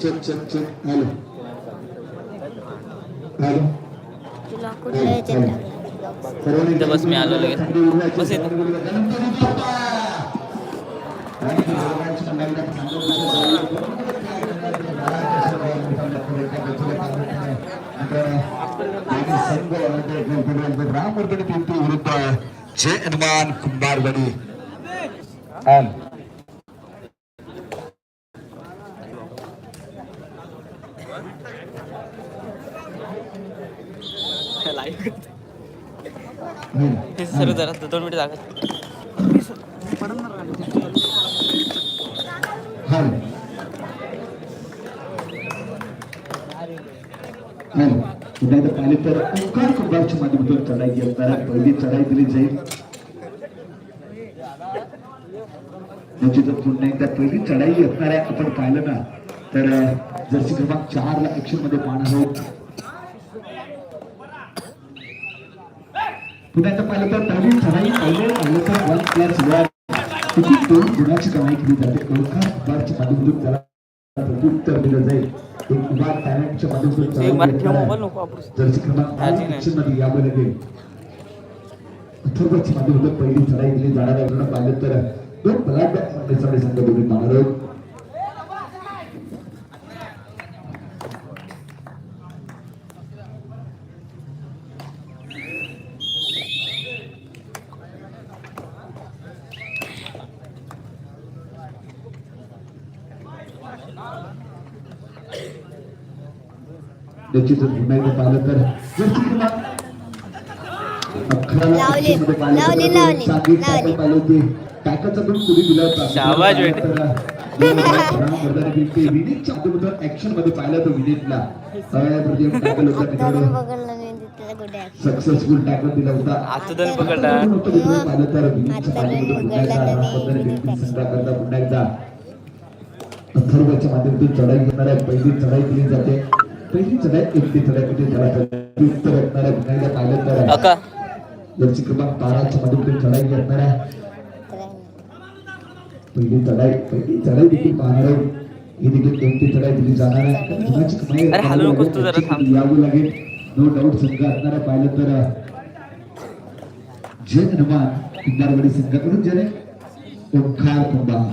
Check check check hello hello बस, मी आलो लगेच. बस येतो संघ रामवर्धन पिंपरी विरुद्ध जय हनुमान कुंभारवाडी हॅलो हम्म. हे सर्व जरा दोन मिनिटं जागा हॅलो पुन्हा एकदा पाहिले तर ओंकार कुंभारच्या माध्यमातून चढाई घेतणार आहे पहिली चढाई दिली जाईल. म्हणजे जर पुन्हा एकदा पहिली चढाई घेतणार आहे आपण पाहिलं ना तर जर्सी क्रमांक चार ला ऍक्शनमध्ये पाहणार आहोत. पुन्हा एकदा पाहिलं तर पहिली चढाई पहिले पाहिलं तर वन प्लस वन किती दोन गुणाची कमाई केली जाते. ओंकार कुंभारच्या माध्यमातून त्याला प्रत्युत्तर दिलं जाईल. पहिली चढाई दिली जाणार आहे तर दोन साडे संघ दोन्ही आहोत निश्चितच पुन्हा एकदा पाहिलं तर जर्सी क्रमांक अकराला लावली, action मध्ये पाहिलं तर लावली, दोन लावली, सांघिक लावली. tackle पाहिलं होते. tackleचा पण कुणी दिला होता. शाबास पाहिलं बेटे. तर, रामवर्धन बिलते. विनीतच्या अगोदर action मध्ये पाहिलं तर विनीतला अप्रतिम tackle होता आता मित्रांनो. पकडलं नाही तिला कुठे आहे? सक्सेसफुल टॅकल दिला होता आता दोन पकडला पण होतं मित्रांनो, पाहिलं तर पकडला. त्याने रामवर्धन बिलते विनीत. संघाकरता पुन्हा एकदा अथर्वच्या माध्यमातून चढाई घेणार आहे. पहिली चढाई केली जाते. अका क्रमांक बाराच्या चढाई घेणार आहे. पहिली चढाई पहिली चढाई देखील पाहणार आहोत ही देखील कोणती चढाई दिली जाणार आहे. यावं लागेल. नो डाऊट संघ असणार आहे पाहिलं तर जय हनुमान कुंभारवाडी संघाकडून ज्याने ओंकार कुंभार.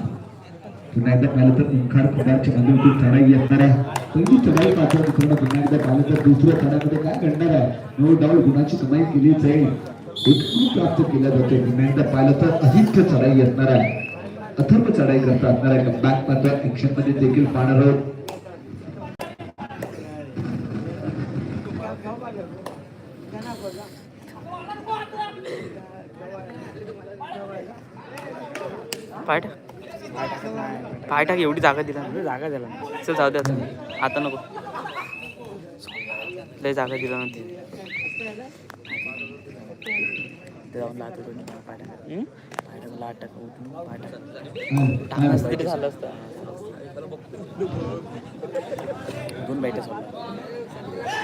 पुन्हा एकदा पाहिलं तर ओंकार कुंभारच्या माध्यमातून चढाई येणार आहे. पहिली चढाई मात्र मित्रांनो पुन्हा एकदा पाहिलं तर दुसऱ्या थरामध्ये काय घडणार आहे? नो डाऊट गुणाची कमाई केली जाईल एकूण प्राप्त केला जाते पुन्हा एकदा पाहिलं तर अधिक चढाई असणार आहे. अथर्व चढाई करता असणार आहे. बॅक मात्र ऍक्शनमध्ये देखील पाहणार आहोत. पाठ. पाय टाक एवढी जागा दिला. ना जागा दिला. चल जाऊ दे आता. आता नको. लय जागा दिला ना ते. जाऊन लाट पाय टाक. हं? पाय टाक लाट टाक उठून पाय टाक. टाकलं असतं तरी झालं असतं. दोन बॅटे सोडलं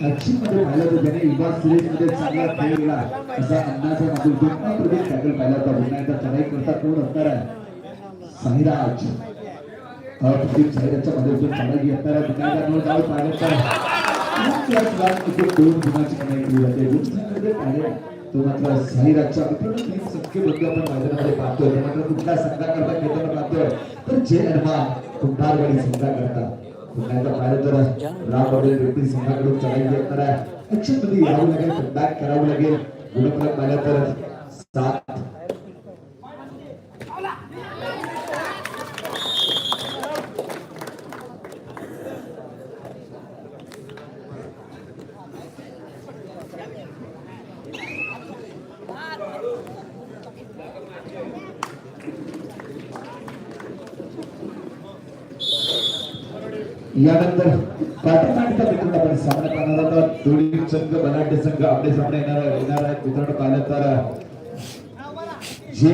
धड पाहिला तर त्याने युवा सुरेशमध्ये चांगला खेळ केला असा अण्णाच्या माध्यमातून प्रदेश टॅकल पाहिला होता. पुन्हा एकदा चढाई करता कोण असणार आहे. साईराज. साईराजच्या माध्यमातून चढाई पुन्हा एकदा तर दोन गुणाची कमाई केली जाते गुणमध्ये पाहिले तो मात्र साईराजच्या मित्रांनो तीन संख्ये आपण मैदानामध्ये पाहतोय. तो मात्र कुठल्या संघाकरता खेळताना पाहतोय? तर जय हनुमान कुंभारवाडी संघाकरता. पुन्हा एकदा पाहिलं तर रामवाडी व्यक्ती संघाकडून चढाई घेणार नाही ऍक्शनमध्ये यावं लागेल बॅक करावं लागेल. गुणफलक पाहिलं तर सात यानंतर पाठीमागचा फायनलचा मित्रांनो आपण सामना पाहणार आहोत. दोन्ही संघ बलाढ्य संघ आपले सामने येणार येणार आहेत मित्रांनो पाहिलं तर जे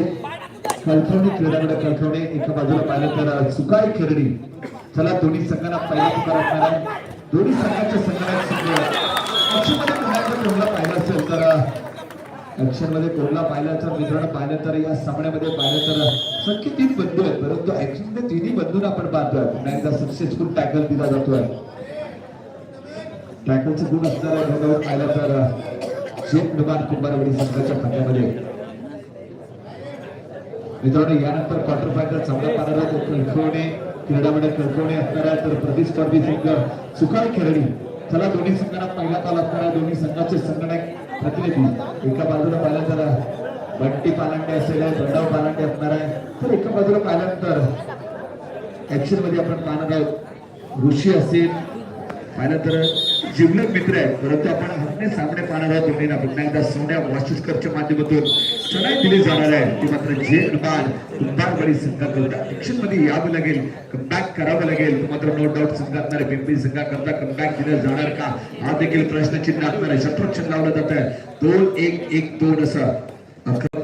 कळकवणी क्रीडामध्ये कळकवणे एका बाजूला पाहिलं तर सुकाय खेळणी चला दोन्ही संघांना पहिला पुकार असणार आहे. दोन्ही संघाच्या संघात संघमध्ये कोणाला पाहिलं असेल तर ऍक्शन कोणला पाहिलं तर मित्रांनो पाहिलं तर या सामन्यामध्ये पाहिलं तर सख्खे तीन बंधू आहेत? परंतु ऍक्शनमध्ये तिन्ही बंधूंना आपण पाहतोय पुन्हा एकदा सक्सेसफुल टॅकल दिला जातोय. टॅकलचे गुण असणारा बंधू पाहिला तर शेख नुमान कुंभारवाडी संघाच्या खात्यामध्ये मित्रांनो यानंतर क्वार्टर फायनल चांगला पाहणारा आहोत कळकवणे क्रीडामध्ये कळकवणे असणार आहे तर प्रतिस्पर्धी संघ सुकाळ खेळणी चला दोन्ही संघांना पहिला काल असणारा दोन्ही संघाचे संगणक प्रतिनिधी. एका बाजूला पाहिला तर बंटी पालांडे असेल बंडाव पालांडे असणार आहे तर एका बाजूला पाहिल्यानंतर ऍक्शनमध्ये आपण पाहणार आहोत. ऋषी असेल पाहिल्यानंतर तर जीवलग मित्र आहेत. परंतु आपण हरणे सामने पाहणार आहोत. दोन्हींना पुन्हा एकदा सोन्या वाशिष्करच्या माध्यमातून सणाई दिली जाणार आहे. ती मात्र जे अनुमान कुंभारवाडी संघाकरता ऍक्शनमध्ये यावं लागेल. कमबॅक करावं लागेल. मात्र नो डाऊट संघात पिंपरी संघाकरता कमबॅक दिलं जाणार का? हा देखील प्रश्नचिन्ह असणार आहे शत्रुक्षण लावलं जात आहे दोन एक एक दोन असं आक्रमक चढाई आक्रमक टॅकल दिला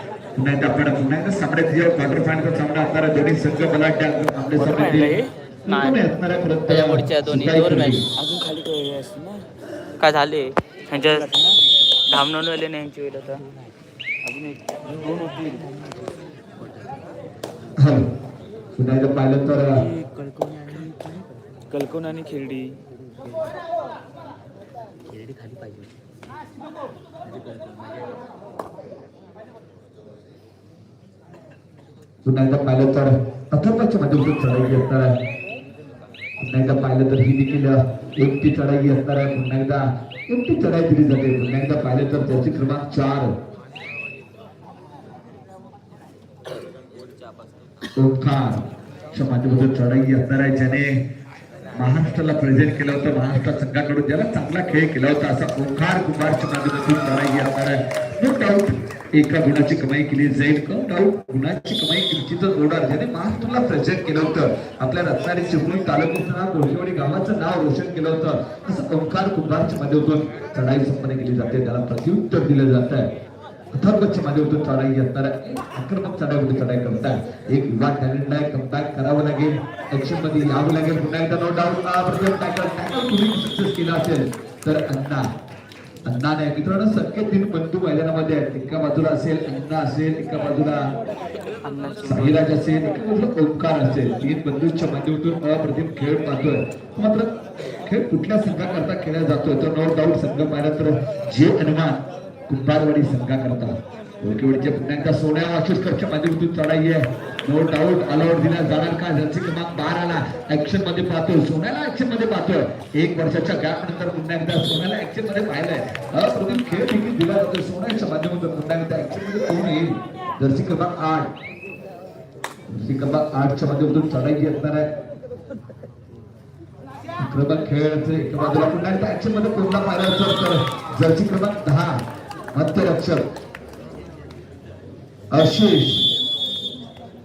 एकदा सामन्यात जेव्हा क्वार्टर फायनल सामना असणारा दोन्ही संघ बलाढ्य आपले हे काय झाले? ह्यांच्या धामणवाले नाही यांची वेळ आता. अजून एक दोन होतील हॅलो पुन्हा एकदा पाहिलं तर आणि खेरडी. खेरडी खाली पाहिजे. एकदा पाहिलं तर अथर्वाच्या माध्यमातून चढाई असणार आहे. पुन्हा एकदा पाहिलं तर ही देखील एकटी चढाई असणार आहे. पुन्हा एकदा एकटी चढाई दिली जाते. पुन्हा एकदा पाहिलं तर त्याची क्रमांक चार. ओंकार माध्यमातून चढाई असणार आहे. ज्याने महाराष्ट्राला प्रेझेंट केलं होतं. महाराष्ट्र संघाकडून ज्याला चांगला खेळ केला होता. असा ओंकार कुमारच्या माध्यमातून चढाई असणार आहे. नो डाऊट एका गुणाची कमाई केली जाईल का? डाऊट गुणाची कमाई केली निश्चितच होणार ज्याने महाराष्ट्राला प्रेझेंट केलं होतं आपल्या रत्नागिरी चिपळूण तालुक्याचं नाव गोष्टीवाडी गावाचं नाव रोशन केलं होतं. असं ओंकार कुंभारच्या माध्यमातून चढाई संपन्न केली जाते. त्याला प्रत्युत्तर दिलं जात आहे. अथर्वच्या माध्यमातून चढाई असणार एक आक्रमक चढाईमध्ये चढाई करताय. एक विभाग टॅलेंट आहे. कमबॅक करावं लागेल. ऍक्शनमध्ये यावं लागेल. पुन्हा एकदा नो डाऊट प्रथम टॅकल टॅकल तुम्ही सक्सेस केला असेल. तर अण्णा अण्णा नाही मित्रांनो सख्खे तीन बंधू मैदानामध्ये आहेत एका बाजूला असेल अण्णा असेल एका बाजूला साईराज असेल एका बाजूला ओंकार असेल. तीन बंधूंच्या माध्यमातून अप्रतिम खेळ पाहतोय. मात्र खेळ कुठल्या संघाकरता खेळला जातोय? तर नो डाऊट संघ पाहिला तर जे अनुमान कुंभारवाडी संघाकरता. ओळखीवडीच्या पुन्हा एकदा सोन्या वाचूसकरच्या माध्यमातून चढाई आहे. नो डाऊट अलाउड दिला जाणार का? ज्यांचे क्रमांक बार आला ऍक्शनमध्ये पाहतोय. सोन्याला ऍक्शनमध्ये पाहतोय. एक वर्षाच्या गॅप नंतर पुन्हा एकदा सोन्याला ऍक्शनमध्ये पाहिलंय. अप्रतिम खेळ देखील दिला जातोय सोन्याच्या माध्यमातून पुन्हा एकदा ऍक्शनमध्ये कोण येईल. जर्सी क्रमांक आठ. जर्सी क्रमांक आठच्या माध्यमातून चढाई असणार आहे. क्रमांक खेळायचं एका बाजूला पुन्हा एकदा ऍक्शनमध्ये कोणता पाहिला असेल तर जर्सी क्रमांक दहा. मध्यरक्षक आशिष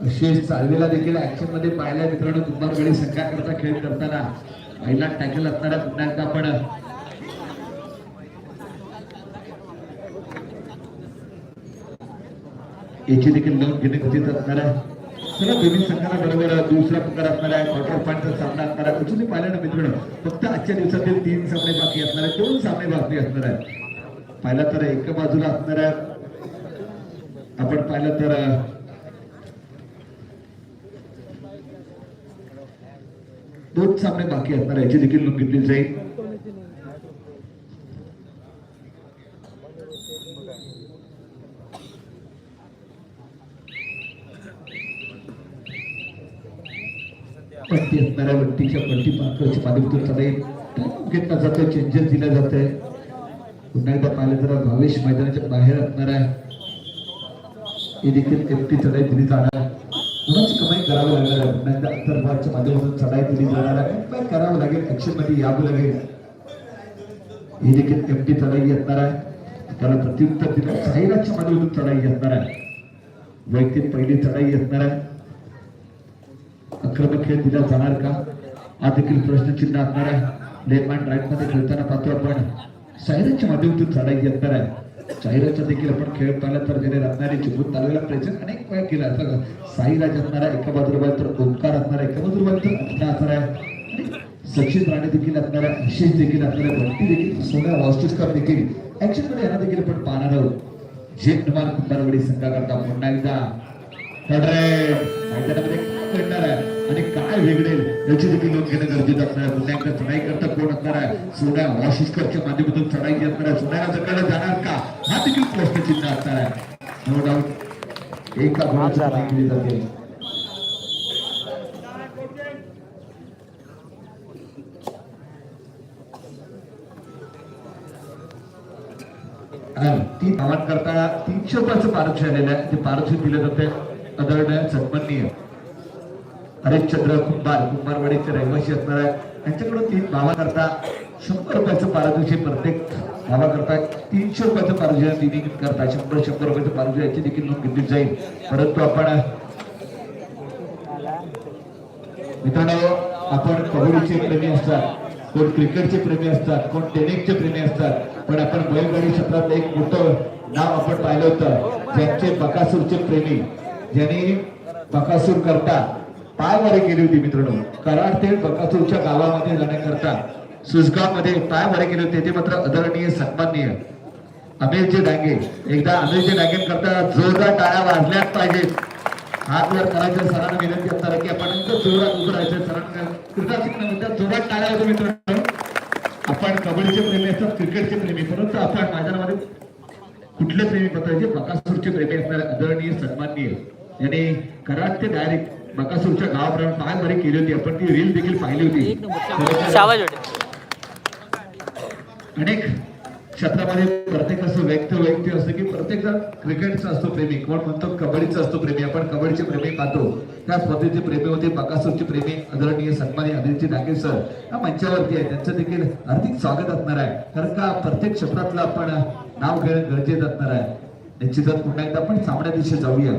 आशिष चालवेला देखील ऍक्शनमध्ये पाहिल्या मित्रांनो दुपारकडे संघाकरता खेळ करताना पहिला टॅकल असताना पुन्हा एकदा आपण याची देखील नोंद घेणे गरजेचं असणार आहे. सर्व दोन्ही संघाला बरोबर दुसरा प्रकार असणार आहे. क्वार्टर फायनलचा सामना असणार आहे. अजूनही पाहिलं ना मित्रांनो फक्त आजच्या दिवसातील तीन सामने बाकी असणार आहे दोन सामने बाकी असणार आहे पाहिलं तर एका बाजूला असणार आहे आपण पाहिलं तर दोन सामने बाकी असणार याची देखील नोंद घेतली जाईल. पट्टी असणाऱ्या व्यक्तीच्या पट्टी घेतला जातोय? चेंजेस दिला जात आहे पुन्हा एकदा पाहिलं तर भावेश मैदानाच्या बाहेर असणार आहे. ही देखील एकटी चढाई दिली जाणार. आहे कुणाची कमाई करावं लागणार आहे? पुन्हा एकदा माध्यमातून चढाई दिली जाणार आहे. काय करावं लागेल? ऍक्शनमध्ये यावं लागेल. ही देखील एकटी चढाई असणार आहे. त्याला प्रत्युत्तर दिलं. साईराजच्या माध्यमातून चढाई असणार आहे. वैयक्तिक पहिली चढाई असणार आहे. आक्रमक खेळ दिला जाणार का? हा देखील प्रश्नचिन्ह असणार आहे. लेफ्ट हँड राईटमध्ये खेळताना पाहतो आपण. सायराच्या माध्यमातून चढाई असणार आहे. साईराचा देखील आपण खेळ पाहिला तर त्याने रत्नाने चिपून तालुक्याला प्रेझेंट अनेक वेळा केला असं साईराज असणारा एका बाजूला तर ओंकार असणारा एका बाजूला तर अज्ञा असणार आहे. सचिन राणे देखील असणारा आशिष देखील असणार भट्टी देखील सोन्या वास्तुस्कर देखील. ऍक्शनमध्ये यांना देखील आपण पाहणार आहोत. जे कुमार कुंभारवाडी संघाकरता पुन्हा एकदा. थर्ड मैदानामध्ये काय घडणार आहे. आणि काय वेगळेल? याची देखील नोंद घेणं गरजेचं असणार एकदा चढाई करता कोण असणार आहे? सोन्या वाशिष्करच्या माध्यमातून चढाई असणार आहे. सोन्याला जगायला जाणार का? हा देखील प्रश्नचिन्ह असणार आहे. नो डाऊट एका गुणाची चढाई केली जाते. ती नावात करता तीनशे रुपयाचं पारितोषिक आलेलं आहे. ते पारितोषिक दिलं जाते आदरणीय सन्माननीय. हरिश्चंद्र कुंभार कुंभारवाडीचे रहिवासी असणार आहेत. त्यांच्याकडून तीन भावाकरता शंभर रुपयाचं पारितोषिक प्रत्येक भावाकरता तीनशे रुपयाचं पारितोषिक तिन्ही करता शंभर शंभर रुपयाचं पारितोषिक याची देखील नोंद घेतली जाईल. परंतु आपण मित्रांनो आपण कबड्डीचे प्रेमी असतात कोण क्रिकेटचे प्रेमी असतात कोण टेनिसचे प्रेमी असतात पण आपण बैलगाडी क्षेत्रात एक मोठं नाव आपण पाहिलं होतं ज्यांचे बकासूरचे प्रेमी ज्यांनी बकासूर करता पायवारी केली होती मित्रांनो. कराड ते बकासूरच्या गावामध्ये जाण्याकरता सुजगावमध्ये पायवारी केली होती. ते मात्र आदरणीय सन्माननीय अमिरजी डांगे. एकदा अमिरजी डांगेंकरता जोरदार टाळ्या वाजल्याच पाहिजेत. हात वर करायचं सरांना विनंती असणार की आपण जोरात उतरायचं सरांना क्रीडा म्हणतात जोरात टाळ्या होतो मित्रांनो. आपण कबड्डीचे प्रेमी असतात क्रिकेटचे प्रेमी. परंतु आपण मैदानामध्ये कुठले प्रेमी पत्राचे बकासूरचे प्रेमी असणारे आदरणीय सन्माननीय. यांनी कराड ते डायरेक्ट बकासूरच्या गावापर्यंत पायवारी केली होती. आपण ती रील देखील पाहिली होती. अनेक क्षेत्रामध्ये प्रत्येक असं व्यक्त व्यक्ती असतो की प्रत्येक जण क्रिकेटचा असतो प्रेमी. कोण म्हणतो कबड्डीचा असतो प्रेमी. आपण कबड्डीचे प्रेमी पाहतो. त्याच पद्धतीचे प्रेमी होते. बकासूरचे प्रेमी आदरणीय सन्मानी अनिलजी डागे सर. या मंचावरती आहे. त्यांचं देखील हार्दिक स्वागत असणार आहे. कारण का प्रत्येक क्षेत्रातलं आपण नाव घेणं गरजेचं असणार आहे. निश्चितच पुन्हा एकदा आपण सामन्या दिवशी जाऊया.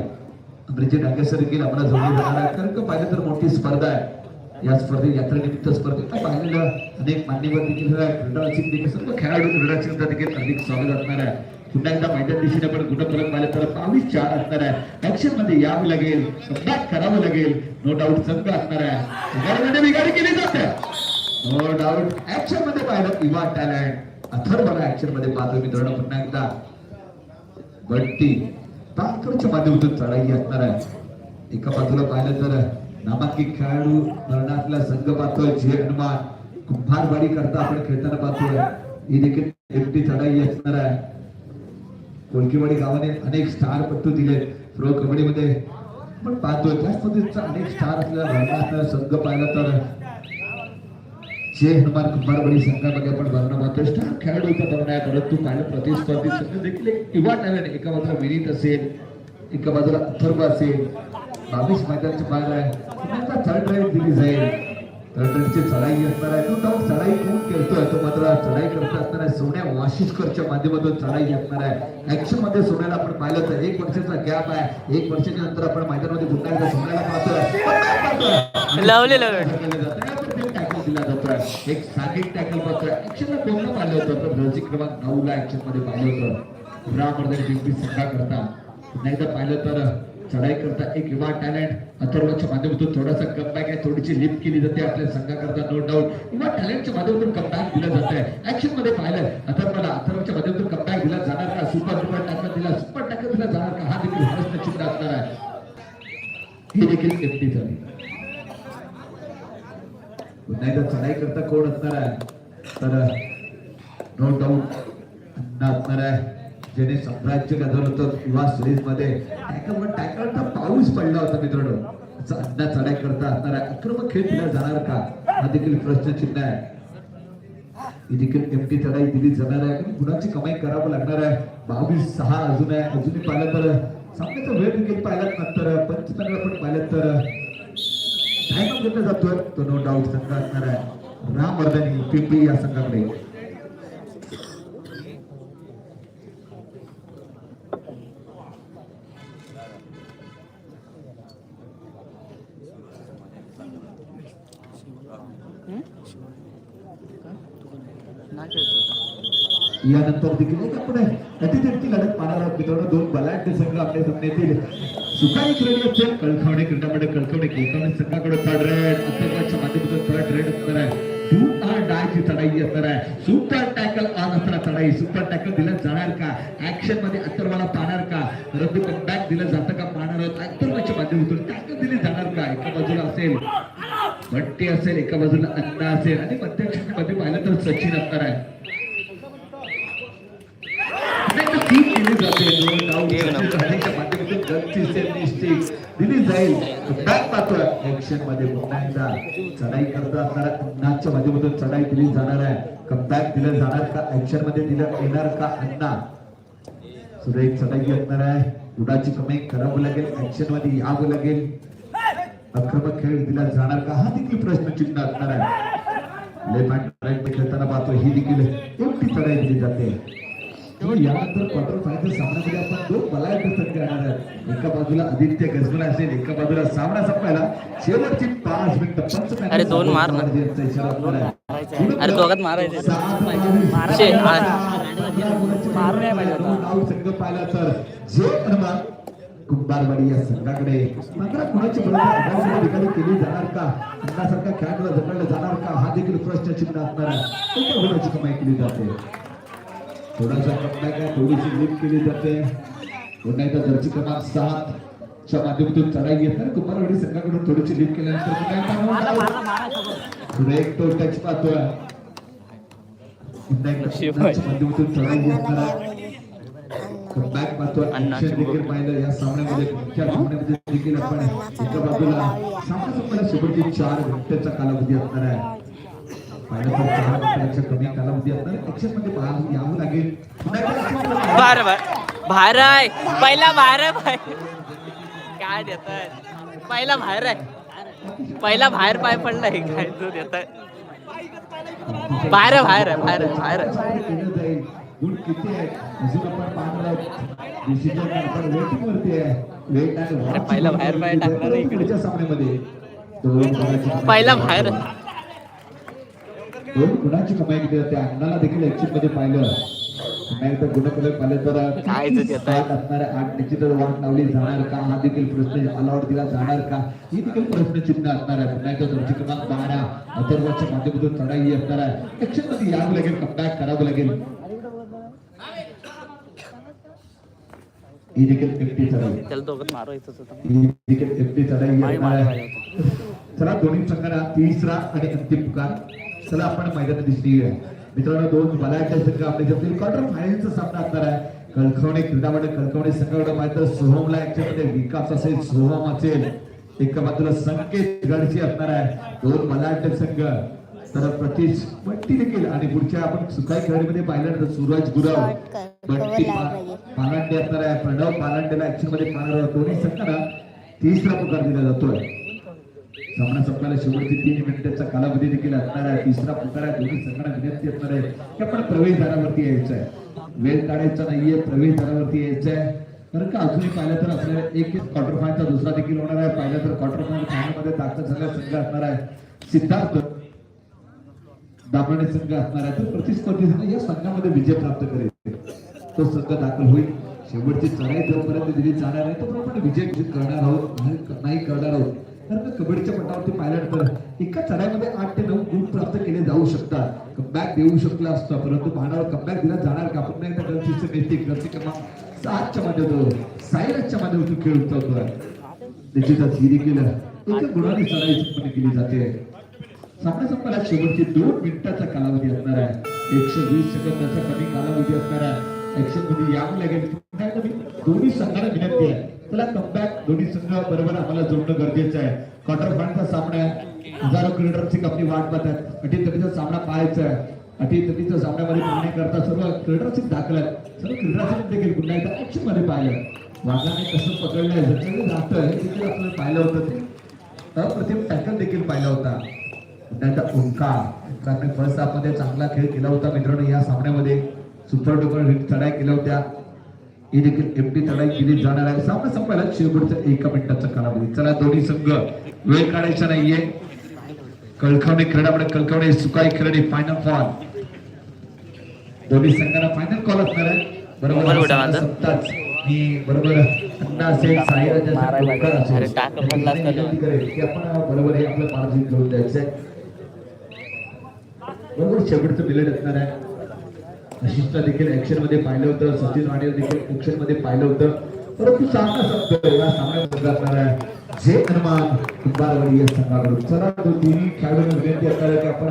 ब्रिजेट आगेसर सर देखील आम्हाला जोडले जाणार आहे कारण का पाहिलं तर मोठी स्पर्धा आहे. या स्पर्धे यात्रेनिमित्त स्पर्धेत. पाहिलेलं अनेक मान्यवर देखील क्रीडा देखील सर्व खेळाडू क्रीडा देखील अधिक स्वागत असणार आहे. पुन्हा एकदा मैदान दिशेने आपण गुणफलक पाहिलं तर बावीस चार असणार आहे. ऍक्शनमध्ये यावं लागेल. संघात करावं लागेल. नो डाऊट संघ असणार आहे. बिघाडीमध्ये बिघाडी केली जाते. नो डाऊट ऍक्शनमध्ये पाहिलं इवा टॅलेंट अथर्वला ऍक्शनमध्ये पाहतो मित्रांनो. पुन्हा एकदा. बट्टी. पाकडच्या माध्यमातून चढाई असणार आहे. एका बाजूला पाहिलं तर नामांकित खेळाडू धरणातला संघ पाहतोय जे हनुमान. कुंभारवाडी करता आपण खेळताना पाहतोय. ही देखील एकटी चढाई असणार आहे. कोळकीवाडी गावाने अनेक स्टार पट्टू दिले. प्रो कबड्डीमध्ये पण पाहतोय. त्याच पद्धतीचा अनेक स्टार असलेला मरणातला संघ पाहिला तर जे हनुमान कुंभारवाडी संघामध्ये आपण भरणा पाहतोय स्टार खेळाडू भरणा आहे परंतु पाहिलं प्रतिस्पर्धी संघ देखील एक युवा टॅलेंट एका बाजूला विनीत असेल एका बाजूला अथर्व असेल. बावीस मैदानचे बाहेर आहे. थर्ड ड्राईव्ह दिली जाईल. थर्ड ड्राईव्हची चढाई असणार आहे. तो डाऊट चढाई कोण करतोय तो मात्र चढाई करत असणार आहे सोन्या वाशिष्करच्या माध्यमातून चढाई असणार आहे. ऍक्शनमध्ये सोन्याला आपण पाहिलं तर एक वर्षाचा गॅप आहे. एक वर्षाच्या नंतर आपण मैदानामध्ये पुन्हा एकदा सोन्याला पाहतोय. लावले, लावले. जातं. प्रत्येक एक सागिक टॅकल पाहतोय ऍक्शनला कोणतं पाहिलं होतं? तर रसिक क्रमांक नऊ ला ऍक्शनमध्ये पाहिलं होतं. रामवर्धन जिंकली संघा करता नाही तर पाहिलं तर चढाई करता एक युवा टॅलेंट अथर्वच्या माध्यमातून थोडासा कमबॅक आहे. थोडीशी लिप केली जाते आपल्या संघाकरता नो डाऊट युवा टॅलेंटच्या माध्यमातून कमबॅक दिलं जात आहे. ऍक्शनमध्ये पाहिलं. अथर्वला अथर्वच्या माध्यमातून कमबॅक दिला जाणार का? सुपर सुपर टॅकल दिला सुपर टॅकल दिला जाणार का? हा देखील प्रश्न चिन्ह असणार आहे. ही देखील एकटी झाली. नाही तर चढाई करता कोण असणार आहे? तर नो डाऊट अण्णा असणार आहे. ज्याने साम्राज्य गाजवलं होतं युवा सिरीजमध्ये टॅकलचा पाऊस पडला होता मित्रांनो. अण्णा चढाई करता असणार आहे. आक्रमक खेळ दिला जाणार का? हा देखील प्रश्नचिन्ह आहे. ही देखील एमटी चढाई दिली जाणार आहे. आणि गुणाची कमाई करावं लागणार आहे. बावीस सहा अजून आहे. अजूनही पाहिलं तर सामन्याचा वेळ देखील पाहिलात नंतर पंचतंग पण पाहिलं तर डायमंड घेतला जातोय. तो नो डाऊट संघ असणार आहे रामवर्धनी पिंपरी या संघाकडे. यानंतर देखील एक आपण अतिथी लढत पाहणार आहोत मित्रांनो. दोन बलाढ्य संघ आपल्या सामने येतील सुखाई खेळली कळखावणे क्रीडामध्ये कळखवणे संघाकडे रेड अत्यंताच्या माध्यमातून थर्ड रेड असणार आहे टू आर डायची चढाई असणार आहे. सुपर टॅकल आज असणार चढाई. सुपर टॅकल दिलं जाणार का? ऍक्शनमध्ये अत्तरवाला पाहणार का? रब्बी बॅक दिलं जातं का? पाहणार आहोत. अत्तरवाच्या माध्यमातून टॅकल दिली जाणार का? एका बाजूला असेल भट्टी असेल एका बाजूला अण्णा असेल. आणि मध्यक्षेत्रामध्ये पाहिलं तर सचिन असणार आहे नाही, ती केली जाते. दोन डाव एक नंबर. झाल्याच्या माध्यमातून गलती सेल निश्चित दिली जाईल बॅक सेक्शनमध्ये पुन्हा एकदा चढाई करता असणाऱ्या अण्णाच्या माध्यमातून चढाई दिली जाणार आहे. कमबॅक दिलं जाणार का? ऍक्शनमध्ये दिलं येणार का? अण्णा सुरेख चढाई घेणार आहे. गुणाची कमाई करावं लागेल. ऍक्शनमध्ये यावं लागेल. आक्रमक खेळ दिला जाणार का? हा देखील प्रश्न चिन्ह असणार आहे. लेफ्ट हँड राईट खेळताना पाहतो. ही देखील एकटी चढाई दिली जाते. यानंतर क्वार्टर फायनल सामन्यामध्ये आपण दोन आहेत. एका बाजूला आदित्य गजबला असेल एका बाजूला सामना संपायला शेवटची पाच मिनिटं पंच अरे दोन मार ना. अरे दोघात मारायचे. संघ पाहिला तर जे अनुमान कुंभारवाडी या संघाकडे. मात्र कुणाची ठिकाणी केली जाणार का? अन्नासारखा खेळाडूला जमवलं जाणार का? हा देखील प्रश्नचिन्ह असणार आहे कमाई केली जाते. थोडासा कमबॅक थोडीशी लीड केली जाते. पुन्हा एकदा जर्सी क्रमांक सात. च्या माध्यमातून चढाई घेत नाही. कुंभारवाडी संघाकडून थोडीशी लीड केल्यानंतर पुन्हा एकदा एक तो टच पाहतोय. पुन्हा एकदा माध्यमातून चढाई घेणार आहे अण्णा बॅक पाहतो अण्णाची ऍक्शन देखील पाहिलं. या सामन्यामध्ये मुख्य सामन्यामध्ये देखील आपण एका बाजूला सामना संपला शेवटची चार घंटेचा कालावधी असणार आहे. ऍक्शनमध्ये बाहेर आहे. पहिला बाहेर आहे बाहेर काय देत पहिला बाहेर आहे. पहिला बाहेर पाय पडलाय काय तू देत बाहेर बाहेर आहे बाहेर आहे बाहेर आहे. पहिला बाहेर पाय टाकला रे इकडे. पहिला बाहेर दोन गुणाची कमाई केली जाते अण्णाला देखील ऍक्शनमध्ये पाहिलं. पुन्हा एकदा गुणकडे पाहिलं तर असणाऱ्या आठ निश्चितच वाट लावली. जाणार का? हा देखील प्रश्न अलाउड दिला जाणार का? ही देखील प्रश्नचिन्ह असणार आहे. पुन्हा एकदा दर्शी क्रमांक बारा अथर्वाच्या माध्यमातून चढाई असणार आहे. मध्ये यावं लागेल. कमबॅक करावं लागेल. ही देखील चढाई. होतं. ही देखील चढाई चला दोन्ही संघाला तिसरा आणि अंतिम पुकार. चला आपण मैदानात दिसली मित्रांनो दोन बलाढ्य संघ आपल्या जमतील क्वार्टर फायनलचा सामना असणार आहे. कळखवणे क्रीडामध्ये कळखवणे संघाकडे माहिती सोहमला याच्यामध्ये विकास असेल सोहम असेल. एका बाजूला संकेत गडची असणार आहे. दोन बलाढ्य संघ तर प्रतीश बट्टी देखील आणि पुढच्या आपण सुखाई खेळाडूमध्ये पाहिलं तर सूरज गुरव. पाहिजे. पालांडे असणार आहे. प्रणव पालांडेला ऍक्शनमध्ये पाहणार. दोन्ही संघाला तिसरा पुकार दिला जातोय. सामना संपल्याला शेवटची तीन मिनिटाचा कालावधी देखील असणार आहे. तिसरा पुकार आहे. दोन्ही संघांना विनंती असणार आहे की आपण प्रवेशद्वारावरती यायचं आहे. वेळ काढायचा नाहीये प्रवेशद्वारावरती यायचं आहे. कारण का अजूनही पाहिलं तर आपल्याला एक क्वार्टर फायनलचा दुसरा देखील होणार आहे. पाहिलं तर क्वार्टर फायनल फायनलमध्ये दाखल झालेला संघ असणार आहे. सिद्धार्थ दाबणे संघ असणार आहे. तर प्रतिस्पर्धी संघ या संघामध्ये विजय प्राप्त करेल. तो संघ दाखल होईल. शेवटची चढाई जोपर्यंत दिली जाणार आहे तोपर्यंत विजय करणार आहोत नाही- नाही करणार आहोत. कारण का कबड्डीच्या पटावरती पाहिल्यानंतर एका चढाईमध्ये आठ ते नऊ गुण प्राप्त केले जाऊ शकतात. कमबॅक देऊ शकला असता परंतु भांडावर कमबॅक दिला जाणार का? पुन्हा एकदा गणतीचे नेतिक गणती क्रमांक सातच्या माध्यमातून सायराजच्या माध्यमातून खेळ उतरतोय. निश्चितच ही देखील एका गुणाने चढाई संपन्न केली जाते. सामना संपला शेवटचे दोन मिनिटाचा कालावधी असणार आहे. एकशे वीस सेकंदाचा कमी कालावधी असणार आहे. ऍक्शनमध्ये यावं लागेल. दोन्ही संघाला विनंती आहे. त्याला कमबॅक दोन्ही संघ बरोबर आम्हाला जोडणं गरजेचं आहे. क्वार्टर फायनलचा सामना आहे. हजारो क्रिकेटरची आपली वाट पाहत आहेत. अटी तटीचा सामना पाहायचा आहे. अटी अटीतटीच्या सामन्यामध्ये पाहणी करता सर्व क्रिकेटरची दाखल आहेत. सर्व क्रिकेटरची देखील पुन्हा एकदा ऍक्शनमध्ये पाहिलं. वाघाने कसं पकडलंय जसं जातोय हे देखील आपल्याला पाहिलं होतं ते. अप्रतिम टॅकल देखील पाहिला होता. त्याचा ओंकार. ओंकारने फर्स्ट हाफमध्ये चांगला खेळ केला होता मित्रांनो. या सामन्यामध्ये सुपर डुपर चढाई केल्या होत्या. ही देखील एमटी चढाई केली जाणार आहे. सामना संपायला शेवटचा एका मिनिटाचा कालावधी. चला दोन्ही संघ. वेळ काढायचा नाहीये. कळखवणे खेळाकडे कळखवणे सुकाई खेळणे फायनल फॉल दोन्ही संघांना फायनल कॉल असणार आहे. बरोबर मी बरोबर अण्णा असेल साईराज असेल. आपण बरोबर हे आपलं मार्जिन घेऊन द्यायचंय. बरोबर शेवटचं बिलेट असणार आहे. आशिषला देखील ऍक्शनमध्ये पाहिलं होतं सचिन वाणीला देखील ऍक्शनमध्ये पाहिलं होतं. परंतु सामना संपतोय एवढा सामन्यामध्ये असणार आहे. जे हनुमान कुंभारवाडी या संघाकडून चला तो तिन्ही खेळाडूंना विनंती असणार आहे की आपण